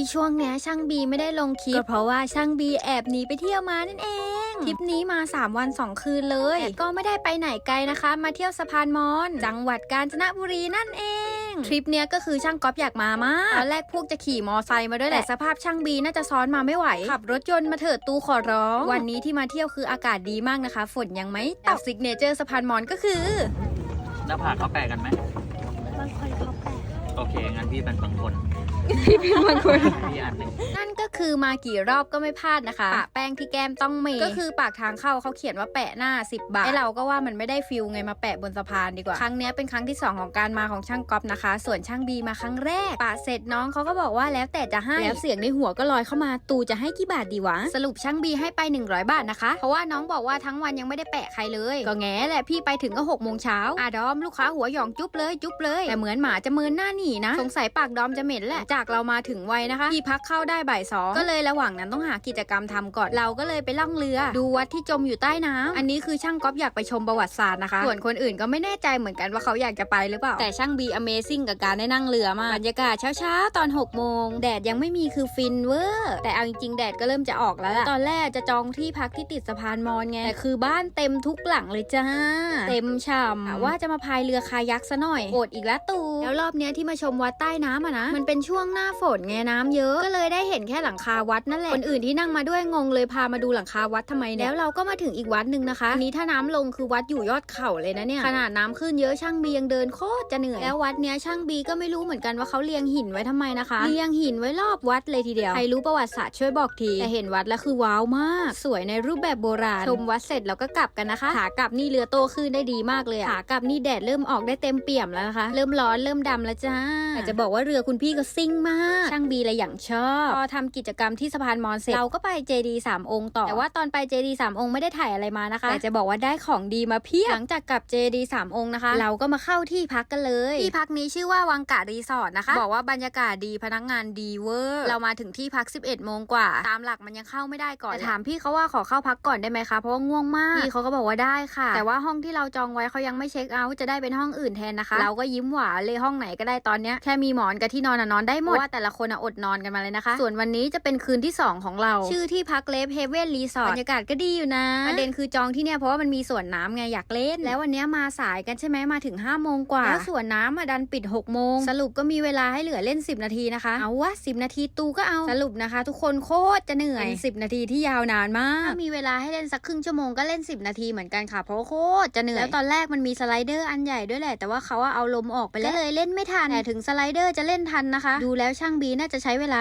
ที่ช่วงเนี้ยช่างบีไม่ได้ลงคลิปก็เพราะว่าช่างบีแอบหนีไปเที่ยวมานั่นเองทริปนี้มา 3 วัน 2 คืนเลยแต่ก็ไม่ได้ไปไหนไกลนะคะ มาเที่ยวสะพานมอน จังหวัดกาญจนบุรีนั่นเองทริปเนี้ยก็คือช่างก๊อฟอยากมามากตอนแรกพวกจะขี่มอไซค์มาด้วยแหละแต่สภาพช่างบีน่าจะซ้อนมาไม่ไหว ขับรถยนต์มาเถิดตูขอร้อง วันนี้ที่มาเที่ยวคืออากาศดีมากนะคะ ฝนยังไม่ตกซิกเนเจอร์สะพานมอนก็คือ หน้าผากเขาแปลกันไหมบางคนเขาแปลก โอเค งั้นพี่เป็นบางคนพี่พิมพ์มาคุยพี่อันหนึ่งนั่นก็คือมากี่รอบก็ไม่พลาดนะคะปะแป้งที่แก้มต้องมีก็คือปากทางเข้าเขาเขียนว่าแปะหน้า 10 บาทไอเราก็ว่ามันไม่ได้ฟิลไงมาแปะบนสะพานดีกว่า ครั้งเนี้ยเป็นครั้งที่ 2 ของการมาของช่างก๊อฟนะคะ ส่วนช่างบีมาครั้งแรกปะเสร็จน้องเขาก็บอกว่าแล้วแต่จะให้แล้วเสียงในหัวก็ลอยเข้ามาตูจะให้กี่บาทดีวะ สรุปช่างบีให้ไป 100 บาทนะคะ เพราะว่าน้องบอกว่าทั้งวันยังไม่ได้แปะใครเลย ก็แง่แหละพี่ไปถึงก็6โมงเช้าอะดอมลูกค้าหัวหยองจุ๊บเลยจุ๊บเลยแต่เหมือนหมาจะเมินหน้าหนีนะ สงสัยปากดอมจะเหม็นแหละจากเรามาถึงไวนะคะ ที่พักเข้าได้บ่ายสองก็เลยระหว่างนั้นต้องหากิจกรรมทำก่อนเราก็เลยไปล่องเรือ ดูวัดที่จมอยู่ใต้น้ำอันนี้คือช่างก๊อฟอยากไปชมประวัติศาสตร์นะคะ ส่วนคนอื่นก็ไม่แน่ใจเหมือนกันว่าเขาอยากจะไปหรือเปล่าแต่ช่างบี Amazing กับการได้นั่งเรือมากบรรยากาศเช้าๆตอน6โมงแดดยังไม่มีคือฟินเวอร์แต่เอาจริงๆแดดก็เริ่มจะออกแล้วล่ะตอนแรกจะจองที่พักที่ติดสะพานมอนไงแต่คือบ้านเต็มทุกหลังเลยจ้า เต็มช่ำว่าจะมาพายเรือคายักซะหน่อยอดอีกแล้วตูแล้วรอบเนี้ยที่มาชมวัดใต้น้ำอะนะ มันเป็นช่วงหน้าฝนไงน้ำเยอะ ก็เลยได้เห็นแค่หลังคาวัดนั่นแหละ คนอื่นที่นั่งมาด้วยงงเลยพามาดูหลังคาวัดทำไมเนี่ยแล้วเราก็มาถึงอีกวัดหนึ่งนะคะอันนี้ถ้าน้ำลงคือวัดอยู่ยอดเขาเลยนะเนี่ย ขนาดน้ำขึ้นเยอะช่างบียังเดินโคตรจะเหนื่อย แล้ววัดเนี้ยช่างบีก็ไม่รู้เหมือนกันว่าเขาเรียงหินไว้ทำไมนะคะ เรียงหินไว้รอบวัดเลยทีเดียว ใครรู้ประวัติศาสตร์ช่วยบอกที แต่เห็นวัดแล้วคือว้าวมาก สวยในรูปแบบโบราณ ชมวัดเสร็จแล้วก็กลับกันนะคะ ขากลับนี่เรือโตขึ้นได้ดีมากเลยอะขากลับนี่แดดเริ่มออกได้เต็มเปี่ยมแล้วนะคะ เริ่มร้อนเริ่มดำแล้วจ้าแต่จะบอกว่าเรือคุณพี่ก็ซิ่งมาก ช่างบีเลยอย่างชอบ พอทำกิจกรรมที่สะพานมอนเสร็จเราก็ไปเจดีสามองค์ต่อ แต่ว่าตอนไปเจดีสามองค์ไม่ได้ถ่ายอะไรมานะคะ แต่จะบอกว่าได้ของดีมาเพียบ หลังจากกลับเจดีสามองค์นะคะ เราก็มาเข้าที่พักกันเลย ที่พักนี้ชื่อว่าวังกะรีสอร์ทนะคะ บอกว่าบรรยากาศดีพนักงานดีเวอร์ เรามาถึงที่พัก 11โมงกว่า ตามหลักมันยังเข้าไม่ได้ก่อนแต่ถามพี่เขาว่าขอเข้าพักก่อนได้ไหมคะ เพราะว่าง่วงมาก พี่เขาก็บอกว่าได้ค่ะ แต่ว่าห้องที่เราจองไว้เขายังไม่เช็คเอาท์จะได้เป็นห้องอื่นแทนนะคะ เราก็ยิ้มหวานเลยห้องไหนก็ได้ตอนเนี้ยแค่มีหมอนกับที่นอนอะนอนได้หมดเพราะว่าแต่ละคนอะอดนอนกันมาเลยนะคะ ส่วนวันนี้จะเป็นคืนที่ 2 ของเรา ชื่อที่พักเลฟเฮเวนรีสอร์ทบรรยากาศก็ดีอยู่นะประเด็นคือจองที่เนี่ยเพราะว่ามันมีสวนน้ำไงอยากเล่น แล้ววันเนี้ยมาสายกันใช่ไหมมาถึง5้าโมงกว่าแล้วสวนน้ำอะดันปิด6กโมงสรุปก็มีเวลาให้เหลือเล่น 10 นาทีนะคะเอาวะ10นาทีตูก็เอาสรุปนะคะ ทุกคนโคตรจะเหนื่อยเป็น10นาทีที่ยาวนานมากถ้ามีเวลาให้เล่นสักครึ่งชั่วโมงก็เล่น 10 นาทีเหมือนกันค่ะเพราะว่าโคตรจะเหนื่อยแล้วตอนแรกมันมีสไลเดอร์อันใหญ่ด้วยแหละแต่ว่าเขาอะเอาลมออกไปแล้วก็เลยเล่นไม่ทันแต่ถึงสไลเดอร์จะเล่นทันนะคะ ดูแล้วช่างบีน่าจะใช้เวลา